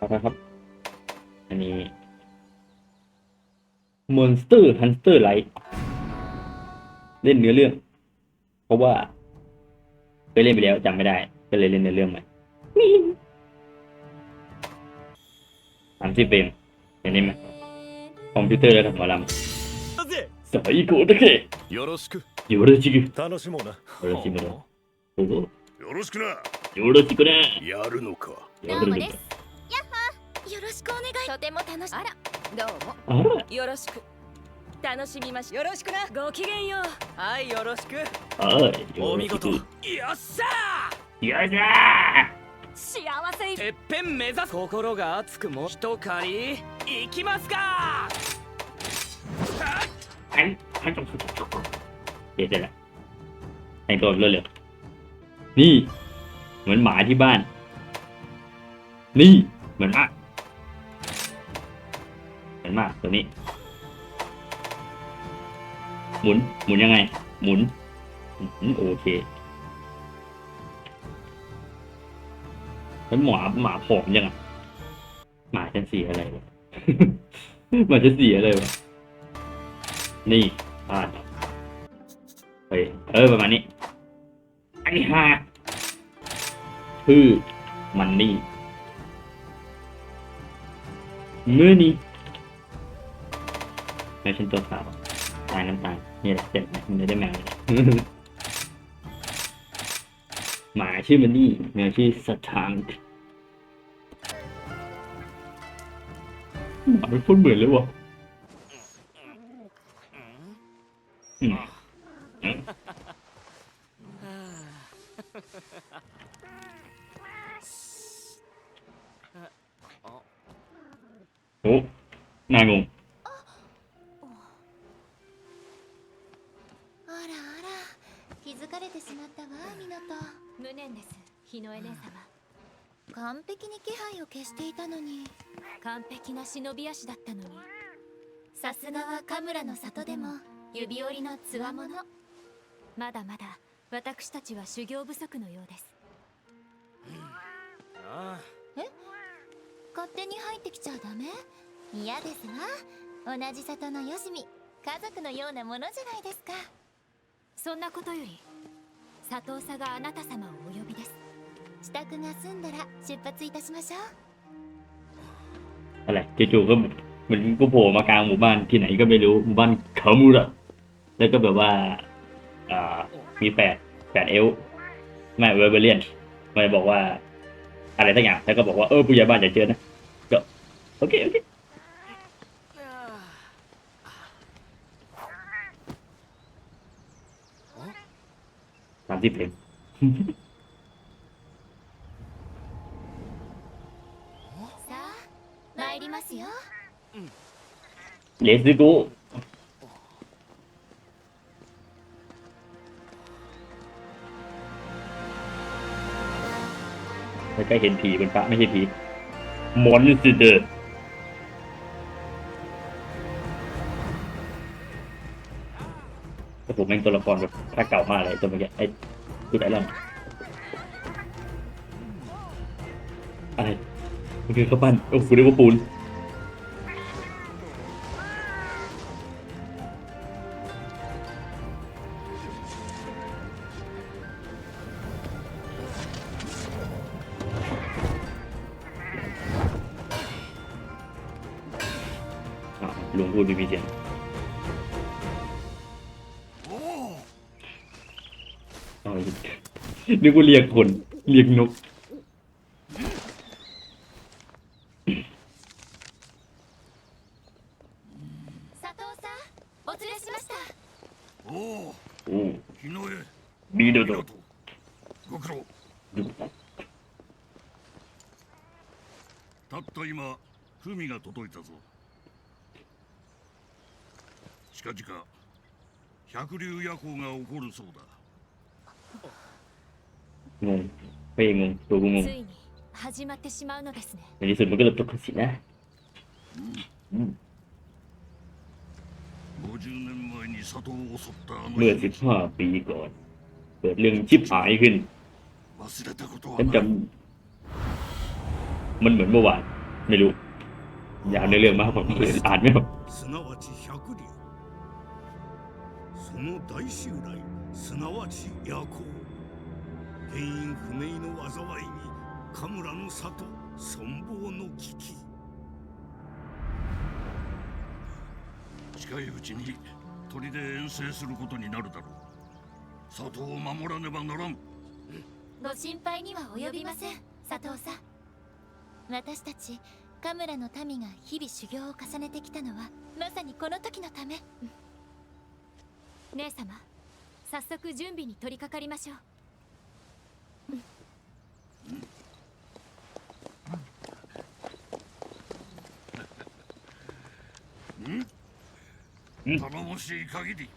ครับครับ อันนี้ Monster Hunter Light เล่นเนื้อเรื่อง เพราะว่าเคยเล่นไปแล้วจำไม่ได้ ก็เลยเล่นเนื้อเรื่องใหม่สามสิบเฟรมเห็นได้ไหมคอมพิวเตอร์แล้วกับหมอล だぜำสายโกดเกะ よろしく よろしく楽しもうなよろしくなおうよろしくなよろしくねやるのかやるんだ ろしくお願いとても楽しあらどうもあらよろしく楽しみましよろしくなごきげんようはいよろしくはいよろしくお見事よっしゃよっしゃ幸せーてっぺん目指す心が熱くも一狩りいきますかーはいはいเดี๋ยวเสร็จแล้วแต่งตัวเร็วๆนี่ เหมือนหมาที่บ้าน นี่ เหมือนมาก เหมือ นมากตัวนี้ หมุน หมุนยังไง หมุนโอเคแล้วหมาหมาผอมยังอะหมาฉันสีอะไรวะหมาจะสีอะไรวะนี่อ่านเฮ้ยเออประมาณนี้ไอันนี้ฮาคือมันนี่เมื่อนี้ แม่ฉันตัวขาวตายน้ำตาลนี่แหละเจ็บนะมันได้แมวหมาชื่อมันนี่แมวชื่อสถานหมาเป็นคนเหมือนเลยวะอืมอืมโอ้นายงง 完璧な忍び足だったのに。さすがはカムラの里でも指折りのつわものまだまだ私たちは修行不足のようです。あ勝手に入ってきちゃダメ？嫌ですわ。同じ里のよしみ。家族のようなものじゃないですか。そんなことより佐藤さがあなた様をお呼びです。支度が済んだら出発いたしましょう อะไรจู่ๆก็มือนก็โผล่มากลางหมู่บ้านที่ไหนก็ไม่รู้หมู่บ้านเคามูระแล้วก็แบบว่าอ่ามีแปดแปดเอลไม่เวอร์เบเลียนมาบอกว่า อะไรทั้งอย่างแล้วก็บอกว่าเออผู้ใหญ่บ้านอย่าเจอนะก็โอเคโอเคสามสิบเพลง เลสโกแล้วก็เห็นผีบนฟ้าไม่ใช่ผีมอนสเตอร์โอ้โหแม่งตัวละครแบบภาคเก่ามากเลยตัวเมื่อกี้ไอ้กูไอรอนอะไรมันคือข้าวปั้นโอ้โหเรียกว่าปูน นึกว่าเรียกคน เรียกนก 佐藤さんお連れしましたおおおう日の絵ビードと。ご苦労たった今文が届いたぞ近々百竜夜行が起こるそうだ งงเป้งงตัวกูงง ついに始まってしまうのですね ในที่สุดมันก็เริ่มตกสินะอืม 50年前に里を襲ったあの เมื่อสิบห้าปีก่อน เกิดเรื่องชิบหายขึ้น 忘れたことは ฉัน ない จำมันเหมือนเมื่อวาน ไม่รู้ยาวในเรื่องมากผมอ่านไม่ออก すなわち百竜その大襲来すなわち夜行 原因不明の災いに神村の里存亡の危機。近いうちに砦で遠征することになるだろう。里を守らねばならん。ご心配には及びません佐藤さん。私たちカムラの民が日々修行を重ねてきたのはまさにこの時のため。姉様早速準備に取り掛かりましょう頼もしい限り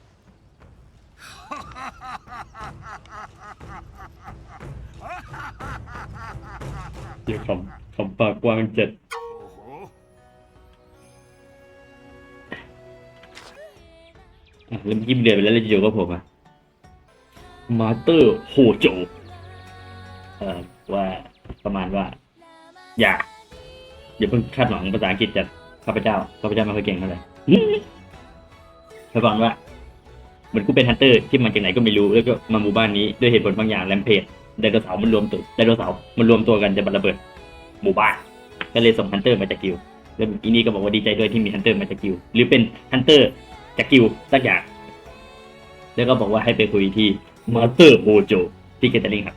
เดี๋ยวคำคำปากกว้างจัด ほほ อ่ะแล้วเมื่อกี้มันเดือนไปแล้วแล้วอยู่กับผมอะมาสเตอร์โฮโจเอ่อว่าประมาณว่า อย่าอย่าเพิ่งคาดหวังภาษาอังกฤษจากข้าพเจ้าข้าพเจ้าไม่ค่อยเก่งเท่าไหร่ แล้วก่อนว่าเหมือนกูเป็นฮันเตอร์ที่มาจากไหนก็ไม่รู้แล้วก็มาหมู่บ้านนี้ด้วยเหตุผลบางอย่างแรมเพจไดโนเสาร์มันรวมตัวไดโนเสาร์มันรวมตัวกันจะบัระเบิด หมู่บ้านก็เลยส่งฮันเตอร์มาจากกิลแล้วอีนี่ก็บอกว่าดีใจด้วยที่มีฮันเตอร์มาจากกิลหรือเป็นฮันเตอร์จากกิลสักอย่างแล้วก็บอกว่าให้ไปคุยที่มาสเตอร์โฮโจที่เกตเตอริงครับ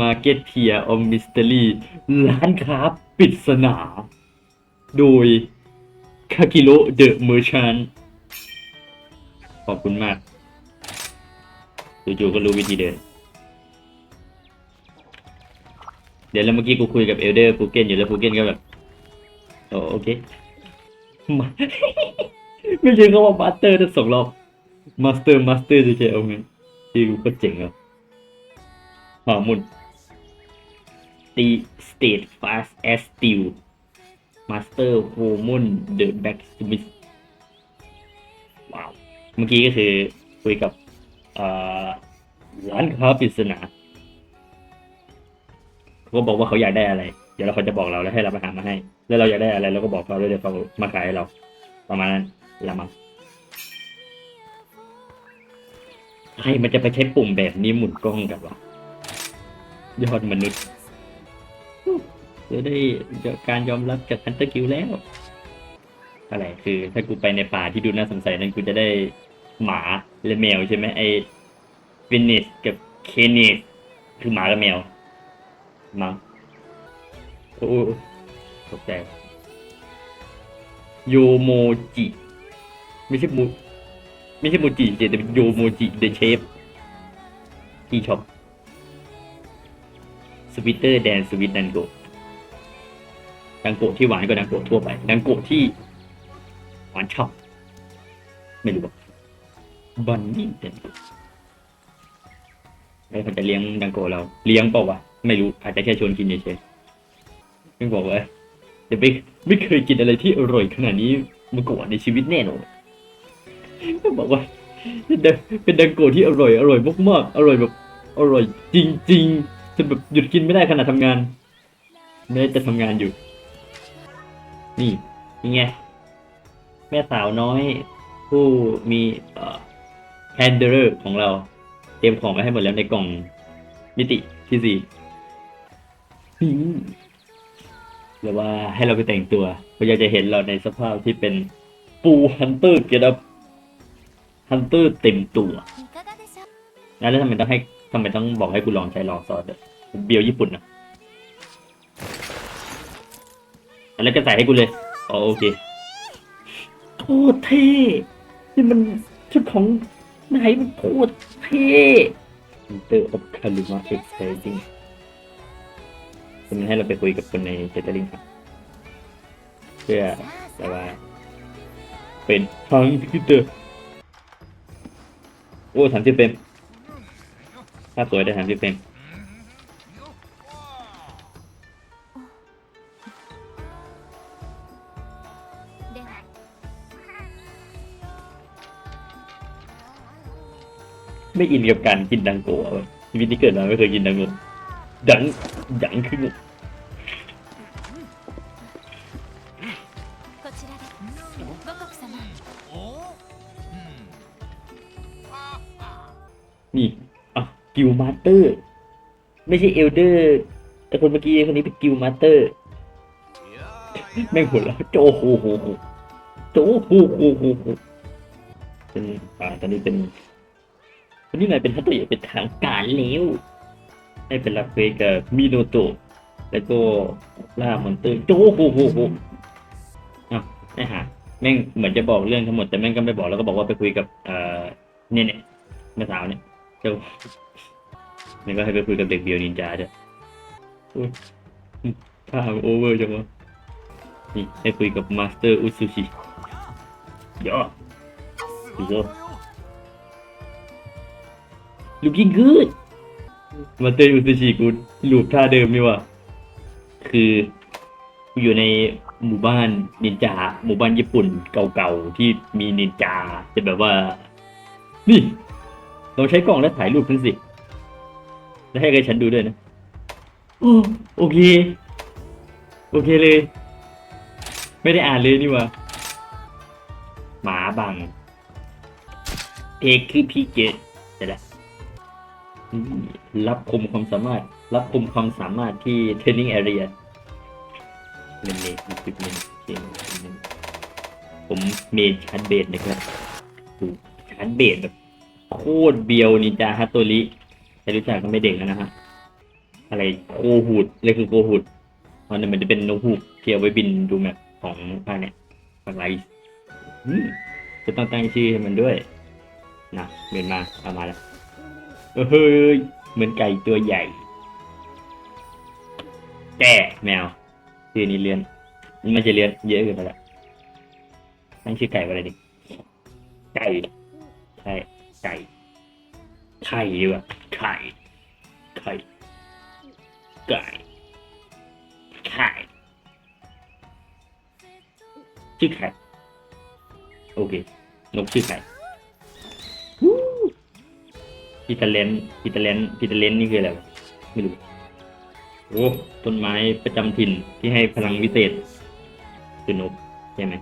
มาเก็ตเทียออมมิสเตอรี่ร้านค้าปริศนา โดย คากิโ e เดอะเมอร์ชันขอบคุณมากจู่ๆก็รู้วิธีเดิน เดี๋ยวแล้วเมื่อกี้กูคุยกับเอลเดอร์ฟูเกนอยู่แล้วฟูเกนก็แบบโอโอเคมาไม่ใช่เขาว่ามาสเตอร์ทั้งสองรอบมาสเตอร์มาสเตอร์จะใช่เอาไงที่กูก็เจ๋งอะหามุนตีสเตทฟาสแอสติล มาสเตอร์โฮมุนเดอะแบ็กสมิธว้าว เมื่อกี้ก็คือคุยกับอ่อร้านค้าปริศนาเขาก็บอกว่าเขาอยากได้อะไร เดี๋ยวเราเขาจะบอกเราแล้วให้เราไปหามาให้ แล้วเราอยากได้อะไรเราก็บอกเขาแล้วเดี๋ยวเขามาขายให้เรา ประมาณนั้นละมั้งใครมันจะไปใช้ปุ่มแบบนี้หมุนกล้องกันวะยอดมนุษย์ จะได้การยอมรับจากฮันเตอร์กิลแล้ว อะไรคือถ้ากูไปในป่าที่ดูน่าสงสัยนั้นกูจะได้หมาและแมวใช่ไหมไอ้ฟินิสกับเคนิสคือหมากับแมวมั้งโอ้ตกใจโยโมจิ ไม่ใช่โมไม่ใช่โมจิแต่เป็นโยโมจิเดเชฟที่ช็อปสวิตเตอร์แดนสวิตดันโก ดังโกะที่หวานกว่าดังโกะทั่วไป ดังโกะที่หวานชอบไม่รู้ว่าบันนี่เดนโกแล้วเขาจะเลี้ยงดังโกะเรา เลี้ยงเปล่าวะไม่รู้อาจจะแค่ชวนกินเฉยๆไม่บอกว่าจะไม่ไม่เคยกินอะไรที่อร่อยขนาดนี้มาก่อนในชีวิตแน่นอนก็บอกว่าเป็นดังเป็นดังโกะที่อร่อยอร่อยมากๆอร่อยแบบอร่อยจริงๆจนแบบหยุดกินไม่ได้ขณะทำงานแม้จะทำงานอยู่ นี่นี่ไง แม่สาวน้อยผู้มีแฮนเดอร์ของเรา เตรียมของไว้ให้หมดแล้วในกล่องมิติที่สี่หรือว่าให้เราไปแต่งตัวเขาอยากจะเห็นเราในสภาพที่เป็นปูฮันเตอร์เกียรับฮันเตอร์เต็มตัว แล้วทำไมต้องให้ทำไมต้องบอกให้กูลองใช้ลองซอสเบียวญี่ปุ่นนะ แล้วก็ใส่ให้กูเลยอ๋อโอเคโคตรเท่นี่มันชุดของนายมันโคตรเท่เตอร์อบคาริมาเอ็กซ์เพรสซิ่งคุณให้เราไปคุยกับคนในเจตลิงครับเพื่อแต่ว่า เป็นฟังพิเจอโอ้สามสิบเฟรมภาสวยได้สามสิบเฟรม ไม่อินกับการกินดังโกะชีวิตที่เกิดมาไม่เคยกินดังโกะดังดังขึ้นนี่อะกิลมาสเตอร์ ไม่ใช่เอลเดอร์ แต่คนเมื่อกี้คนนี้เป็นกิลมาสเตอร์ไม่หัวแล้วโจโหโหโหโจโหโหโหเป็นอ่าตอนนี้เป็น วันนี้นายเป็นฮัตโตะเป็นทางการแล้วให้เป็นรับเควสกับมิโนโตะแล้วก็ล่ามอนเตอร์โจโหโหโหอ้าวไอ้ห่าแม่งเหมือนจะบอกเรื่องทั้งหมดแต่แม่งก็ไม่บอกแล้วก็บอกว่าไปคุยกับเอ่อเนี่ยเนี่ยแม่สาวเนี่ยเจ้านี่ก็ให้ไปคุยกับเด็กเบียวนินจาจ้ะอุ้ยข้าวโอเวอร์จังวะนี่ให้คุยกับมาสเตอร์อุซุชิเดี๋ยวดูโซ looking good มาเตอร์อุซุชิกูลูปท่าเดิมนี่ว่ะคือกูอยู่ในหมู่บ้านนินจา หมู่บ้านญี่ปุ่นเก่าๆที่มีนินจาจะแบบว่า นี่ลองใช้กล้องแล้วถ่ายรูปขึ้นสิ แล้วให้ใครฉันดูด้วยนะโอ้โอเค โอเคเลย ไม่ได้อ่านเลยนี่วะหมาบังเอกคือพี่เกต รับคุมความสามารถ รับคุมความสามารถที่เทรนนิ่งแอเรียเมนเมนสิบเมนเกมผมเมนชาร์จเบสนะครับชาร์จเบสแบบโคตรเบียวนินจาฮัตโตริใครรู้จักก็ไม่เด็กแล้วนะฮะ อะไรโคหูดเลยคือโคหูดตอนนี้มันจะเป็นนกฮูกที่เอาไว้บินดูแมพของภาคเนี้ยภาคไลท์อืมจะต้องตั้งชื่อให้มันด้วย นะเดินมาเอามาแล้ว เฮ้ยเหมือนไก่ตัวใหญ่แก่แมวชื่อนี้เลียนมันไม่ใช่เลียนเยอะเกินไปละตั้งชื่อไก่อะไรดิไก่ใช่ไก่ไข่ดีกว่าไข่ไข่ไก่ไข่ชื่อไข่โอเคนกชื่อไข่ พีตาเลนพีตาเลนพีตาเลนนี่คืออะไรวะไม่รู้โอ้ต้นไม้ประจำถิ่นที่ให้พลังวิเศษคือนกใช่ไหม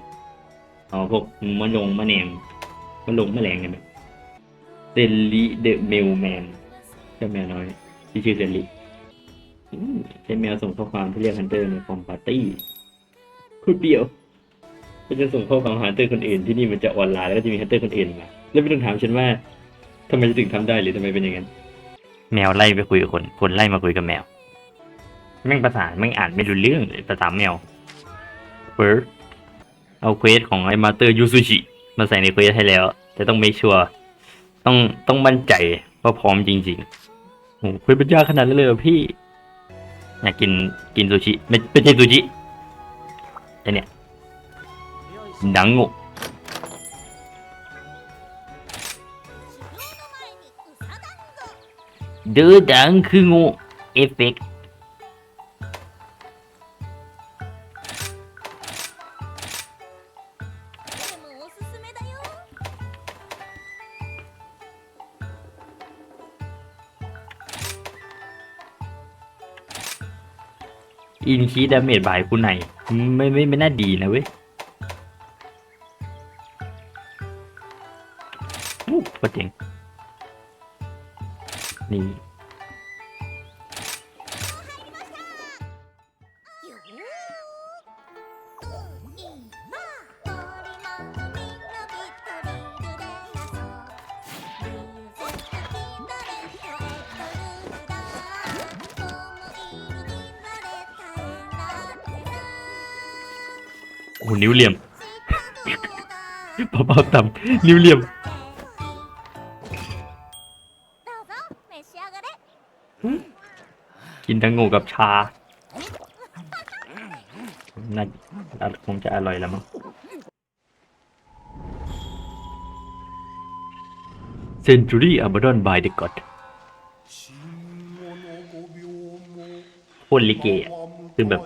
เอาพวกมะลงมะแนงมะลงมะแรงใช่ไหมเซนลิเดอะเมลแมนเจ้าแมวน้อย ที่ชื่อเซนลิอืมใช้แมวส่งข้อความที่เรียกฮันเตอร์ในคอมปาร์ตี้คุณเดียวก็จะส่งข้อความหาฮันเตอร์คนอื่นที่นี่มันจะออนไลน์แล้วก็จะมีฮันเตอร์คนอื่นมาแล้วไม่ต้องถามฉันว่า ทำไมถึงทำได้หรือทำไมเป็นอย่างนั้นแมวไล่ไปคุยกับคน คนไล่มาคุยกับแมวแม่งภาษาแม่งอ่านไม่รู้เรื่องเลยภาษาแมวเฟิร์สเอาเควสของไอ้มาเตอร์ยูซูชิมาใส่ในเควสให้แล้ว แต่ต้องไม่ชัวร์ต้องต้องมั่นใจว่าพร้อมจริงๆโอ้เควสเป็นยากขนาดนั้นเลยเหรอพี่ อยากกินกินซูชิ ไม่ไม่ใช่ซูชิไอเนี่ยดังโง เดือดังคืองูเอฟเฟกอินคีดาเมจบายคุณไหน ไม่ไม่ไม่น่าดีนะเว้ยโอ้ก็เจ๋ง นี่โอ้โหนิ้วเหลี่ยมเบาๆต่ำนิ้วเหลี่ยม ทั้งงูกับชาน่าน่าคงจะอร่อยแล้วมั้ง Century Abandon by the God โคตรลิเกอะคือแบบ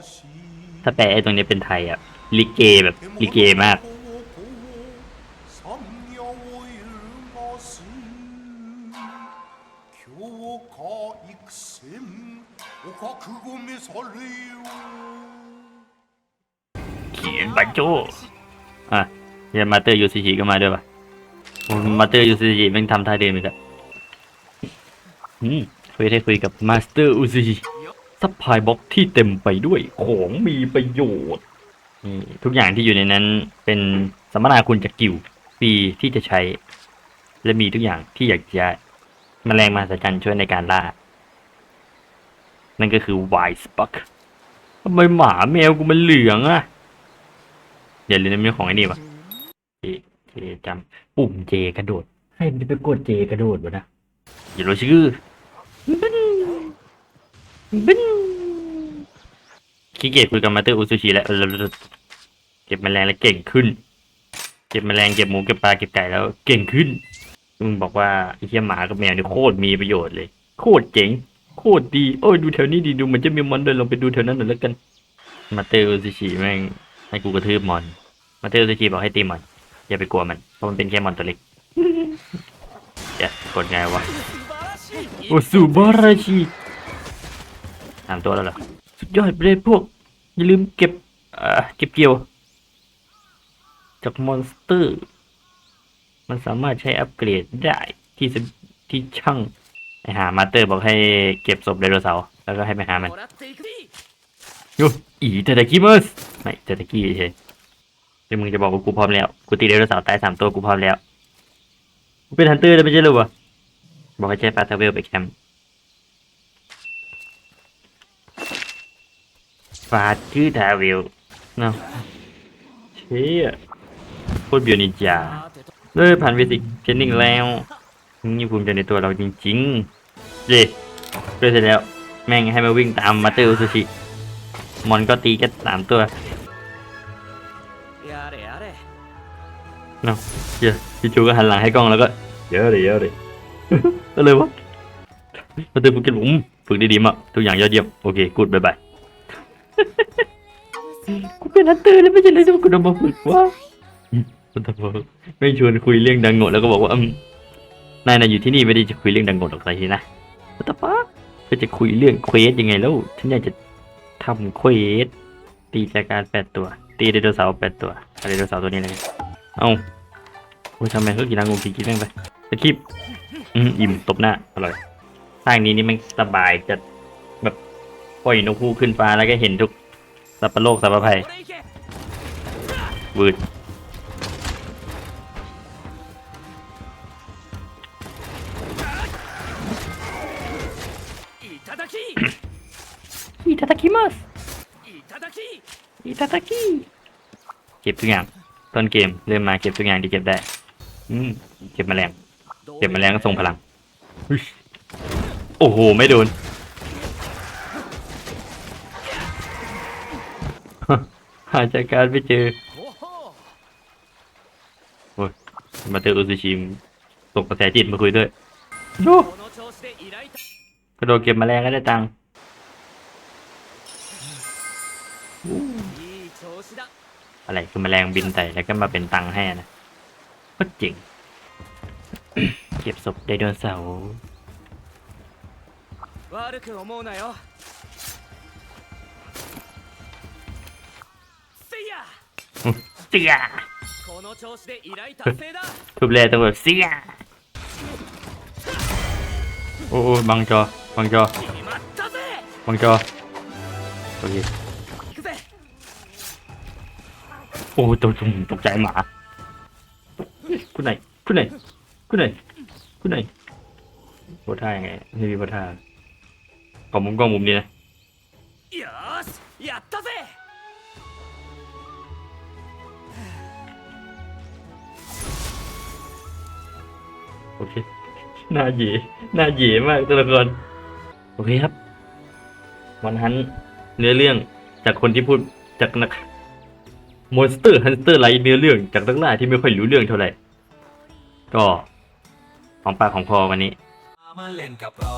ถ้าแปลไอ้ตรงนี้เป็นไทยอะ ลิเกแบบ ลิเกมาก ก็คือกูมิสลิวเขียนบัญจูอะเฮียมาเตอร์ยูซิชิก็มาด้ป่ะมาเตอยูซิชิม่งทำท่าเดิมอีกแล้วอืมคุยได้คุยกับมาสเตอร์อุซิชิซัพพลายบ็อกที่เต็มไปด้วยของมีประโยชน์ทุกอย่างที่อยู่ในนั้นเป็นสมมนาคุณจากกิวปีที่จะใช้ และมีทุกอย่างที่อยากจะแมลงมาสัจจันช่วยในการล่า นั่นก็คือไวส์ปักทำไมหมาแมวกูมันเหลืองอะอย่าลืมในเรื่องของไอ้นี่วะเจเจจำปุ่มเจกระโดด ให้มันไปกดเจกระโดดวะนะอย่ารู้ชื่อบึ้นบึ้นขี้เกียจคุยกับมาเตอร์อุซูชิแล้วเก็บแมลงแล้วเก่งขึ้น เก็บแมลงเก็บหมูเก็บปลาเก็บไก่แล้วเก่งขึ้นมึงบอกว่าไอ้เหี้ยหมากับแมวนี่โคตรมีประโยชน์เลย โคตรเจ๋ง โคตรดีโอ้ยดูแถวนี้ดีดูเหมือนจะมีมอนเดินลงไปดูแถวนั้นหน่อยแล้วกัน มาเตอร์อุซูชิแม่งให้กูกระทืบมอน มาเตอร์อุซูชิบอกให้ตีมอน อย่าไปกลัวมันเพราะมันเป็นแค่มอนตัวเล็กเดี๋ยวกดไงวะโอซูบาราชิสามตัวแล้วเหรอสุดยอดไปเลยพวก อย่าลืมเก็บเอ่อเก็บเกี่ยว จากมอนสเตอร์ มันสามารถใช้อัปเกรดได้ที่สที่ช่าง ไปหามาสเตอร์บอกให้เก็บศพไดโนเสาร์แล้วก็ให้ไปหามันยูอีเทตะกิเมอร์สไม่เทตะกิเฉยเดี๋ยวมึงจะบอกว่ากูพร้อมแล้ว กูตีไดโนเสาร์ตายสามตัวกูพร้อมแล้ว กูเป็นฮันเตอร์แล้วไม่ใช่หรอวะบอกให้ใช้ปาตทเวลไปแคมป์ฟาดคือทาเวลเนาะเชี่ยโคดเบียวนิจาเลยผ่านเวสิกเทนนิ่งแล้วนี่ภูมิใจในตัวเราจริง ๆ ดีเด้วยเสร็จแล้ว แม่งให้มาวิ่งตามมาเตอร์ซูชิมอนก็ตีแค่สามตัวเนาะเยอะพี่ชูก็หันหลังให้กล้องแล้วก็ เยอะเลยเยอะเลยก็เลยวะมาเตอร์ฝึกกินผมฝึกดีๆมากทุกอย่างยอดเยี่ยม โอเค กูดบายบายกูเป็นนักเตอร์แล้วไม่ใช่เลยที่กูโดนมาฝึกว่าไม่ชวนคุยเรื่องดังโง่แล้วก็บอกว่านายนาะอยู่ที่นี่ไม่ได้จะคุยเรื่องดังโง่หรอกใซฮีนะ วัตปะก็จะคุยเรื่องเควสยังไงแล้ว ฉันอยากจะทำเควสตีจากการแปดตัว ตีไดโนเสาร์แปดตัวไดโนเสาร์ตัวนี้เลยเอาโอ้ทำไมเขากินรังงูกินแม่งไปสกิปอืมอิ่มตบหน้าอร่อยทางนี้นี่มันสบายจะแบบปล่อยนกคู่ขึ้นฟ้าแล้วก็เห็นทุกสัปโลกสัปภัยวืด อิตาตาคิมัสอิตาตาคิเก็บทุกอย่างต้นเกมเริ่มมาเก็บทุกอย่างที่เก็บได้ อืมเก็บแมลงเก็บแมลงก็ทรงพลังโอ้โหไม่โดนหาจากการไม่เจอมาเจออุซิชิมตกกระแสจิตมาคุยด้วยดู กระโดดเก็บมาแรงก็ได้ตังอะไรคือมแมลงบินใส่แล้วก็มาเป็นตังแห่นะก็จริง เก็บศพได้โดนเสาเสียทุบเลยตำแบบเสียโอ้บังจอ บังจอ 決まったぜ บังจอโอเค 行くぜ โอ้ตกตกใจหมาคุณไหนคุณไหนคุณไหนคุณไหนโพท่ายังไงไม่มีโพท่าขอมุมกล้องมุมนี้นะ よーしやったぜ โอเคหน้าเหยหน้าเหยมากตัวละคร โอเคครับ วันฮันเนื้อเรื่องจากคนที่พูดจากนักมอนสเตอร์ฮันเตอร์ไลท์เนื้อเรื่องจากนักล่าที่ไม่ค่อยรู้เรื่องเท่าไหร่ ก็ของปากของคอวันนี้ มาเล่นกับเรา